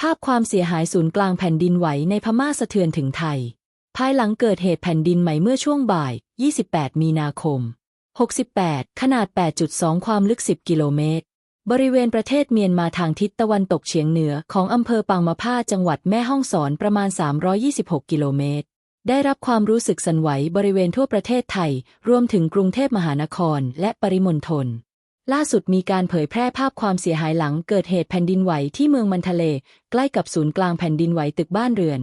ภาพความเสียหายศูนย์กลางแผ่นดินไหวในพม่าสะเทือนถึงไทย ภายหลังเกิดเหตุแผ่นดินไหวเมื่อช่วงบ่าย 28 มีนาคม 68 ขนาด 8.2 ความลึก 10 กิโลเมตร บริเวณประเทศเมียนมาทางทิศตะวันตกเฉียงเหนือของอำเภอปางมะผ้าจังหวัดแม่ฮ่องสอนประมาณ 326 กิโลเมตร ได้รับความรู้สึกสั่นไหวบริเวณทั่วประเทศไทย รวมถึงกรุงเทพมหานครและปริมณฑล ล่าสุดมีการเผยแพร่ภาพความเสียหายหลังเกิดเหตุแผ่นดินไหวที่เมืองมันทะเล ใกล้กับศูนย์กลางแผ่นดินไหวตึกบ้านเรือน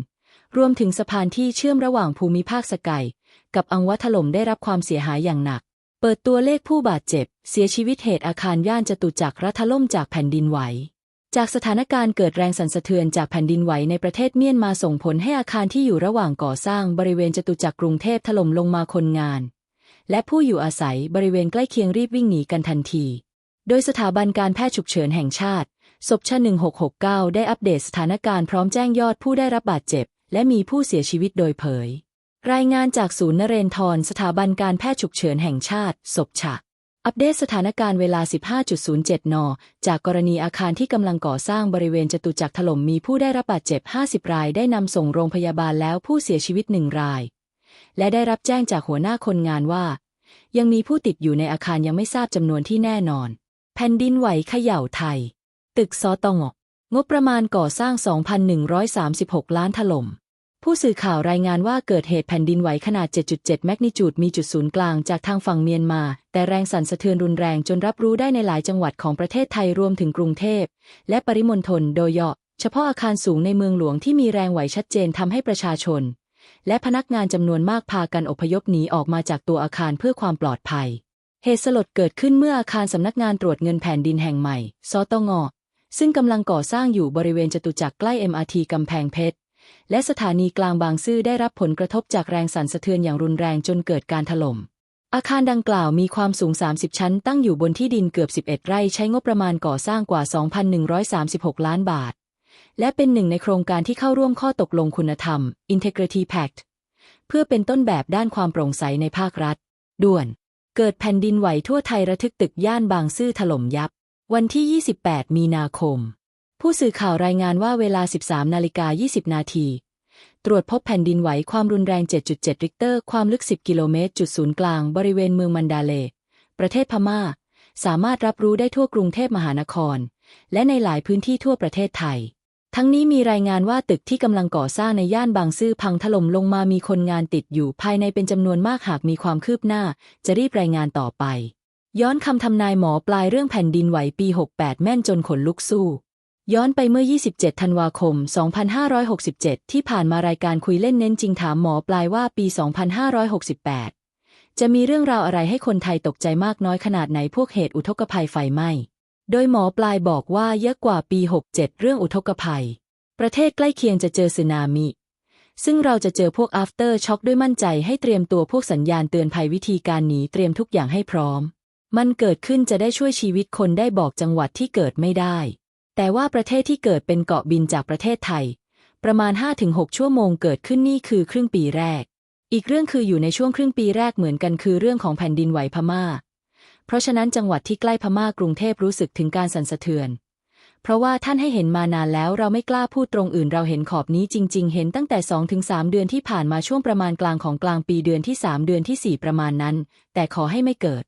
รวมถึงสะพานที่เชื่อมระหว่างภูมิภาคสกายกับอังวะถล่มได้รับความเสียหายอย่างหนัก เปิดตัวเลขผู้บาดเจ็บ เสียชีวิตเหตุอาคารย่านจตุจักรรัฐล่มจากแผ่นดินไหว จากสถานการณ์เกิดแรงสั่นสะเทือนจากแผ่นดินไหวในประเทศเมียนมาส่งผลให้อาคารที่อยู่ระหว่างก่อสร้างบริเวณจตุจักรกรุงเทพถล่มลงมาคนงาน และผู้อยู่อาศัยบริเวณใกล้เคียงรีบวิ่งหนีกันทันที โดยสถาบันการแพทย์ฉุกเฉินแห่งชาติศพช1669 ได้อัปเดตสถานการณ์พร้อมแจ้งยอดผู้ได้รับบาดเจ็บ และมีผู้เสียชีวิตโดยเผย รายงานจากศูนย์นเรนทรสถาบันการแพทย์ฉุกเฉินแห่งชาติศพฉะอัปเดตสถานการณ์เวลา 15.07 น จากกรณีอาคารที่กำลังก่อสร้างบริเวณจตุจักรถล่มมีผู้ได้รับบาดเจ็บ 50 รายได้นำส่งโรงพยาบาลแล้วผู้เสียชีวิตหนึ่งราย และได้รับแจ้งจากหัวหน้าคนงานว่า ยังมีผู้ติดอยู่ในอาคารยังไม่ทราบจำนวนที่แน่นอน แผ่นดินไหวเขย่าไทย ตึกซอตองงบประมาณก่อสร้าง 2,136 ล้านถล่ม ผู้สื่อข่าวรายงานว่าเกิดเหตุแผ่นดินไหวขนาด 7.7 แมกนิจูด มีจุดศูนย์กลางจากทางฝั่งเมียนมา แต่แรงสั่นสะเทือนรุนแรงจนรับรู้ได้ในหลายจังหวัดของประเทศไทยรวมถึงกรุงเทพ และปริมณฑลโดยเฉพาะอาคารสูงในเมืองหลวงที่มีแรงไหวชัดเจนทำให้ประชาชน และพนักงานจำนวนมากพากันอพยพหนีออกมาจากตัวอาคารเพื่อความปลอดภัย เหตุสลดเกิดขึ้นเมื่ออาคารสำนักงานตรวจเงินแผ่นดินแห่งใหม่ซอตงอซึ่งกำลังก่อสร้างอยู่บริเวณจตุจักรใกล้ MRT กำแพงเพชร และสถานีกลางบางซื่อได้รับผลกระทบจากแรงสั่นสะเทือนอย่างรุนแรงจนเกิดการถล่ม อาคารดังกล่าวมีความสูง 30 ชั้น ตั้งอยู่บนที่ดินเกือบ 11 ไร่ ใช้งบประมาณก่อสร้างกว่า 2,136 ล้านบาท และเป็นหนึ่งในโครงการที่เข้าร่วมข้อตกลงคุณธรรม Integrity Pact เพื่อเป็นต้นแบบด้านความโปร่งใสในภาครัฐ ด่วน เกิดแผ่นดินไหวทั่วไทยระทึกตึกย่านบางซื่อถล่มยับ วันที่ 28 มีนาคม ผู้สื่อข่าวรายงานว่าเวลา 13 นาฬิกา 20 นาทีตรวจพบแผ่นดินไหวความรุนแรง 7.7 ริกเตอร์ ความลึก 10 กิโลเมตร จุดศูนย์กลาง บริเวณเมืองมันดาเล ประเทศพม่า สามารถรับรู้ได้ทั่วกรุงเทพมหานคร และในหลายพื้นที่ทั่วประเทศไทย ทั้งนี้มีรายงานว่าตึกที่กำลังก่อสร้างในย่านบางซื่อพังถล่มลงมามีคนงานติดอยู่ภายในเป็นจำนวนมากหากมีความคืบหน้า จะรีบรายงานต่อไป ย้อนคำทำนายหมอปลายเรื่องแผ่นดินไหวปี 68 แม่นจนขนลุกสู้ ย้อนไปเมื่อ 27 ธันวาคม 2567 ที่ผ่านมารายการคุยเล่นเน้นจริงถามหมอปลายว่าปี 2568 จะมีเรื่องราวอะไรให้คนไทยตกใจมากน้อยขนาดไหนพวกเหตุอุทกภัยไฟไหม้ โดยหมอปลายบอกว่าเยอะกว่าปี 67 เรื่องอุทกภัย ประเทศใกล้เคียงจะเจอสึนามิ ซึ่งเราจะเจอพวก after shock ด้วยมั่นใจให้เตรียมตัวพวกสัญญาณเตือนภัยวิธีการหนีเตรียมทุกอย่างให้พร้อม มันเกิดขึ้นจะได้ช่วยชีวิตคนได้บอกจังหวัดที่เกิดไม่ได้ แต่ว่าประเทศที่เกิดเป็นเกาะบินจากประเทศไทย ประมาณ 5-6 ชั่วโมงเกิดขึ้นนี่คือครึ่งปีแรก อีกเรื่องคืออยู่ในช่วงครึ่งปีแรกเหมือนกันคือเรื่องของแผ่นดินไหวพม่า เพราะฉะนั้นจังหวัดที่ใกล้พม่ากรุงเทพรู้สึกถึงการสั่นสะเทือน เพราะว่าท่านให้เห็นมานานแล้วเราไม่กล้าพูดตรงอื่นเราเห็นขอบนี้จริง ๆ เห็นตั้งแต่ 2-3 เดือนที่ผ่านมาช่วงประมาณกลางของกลางปีเดือนที่ 3 เดือนที่ 4 ประมาณนั้น แต่ขอให้ไม่เกิด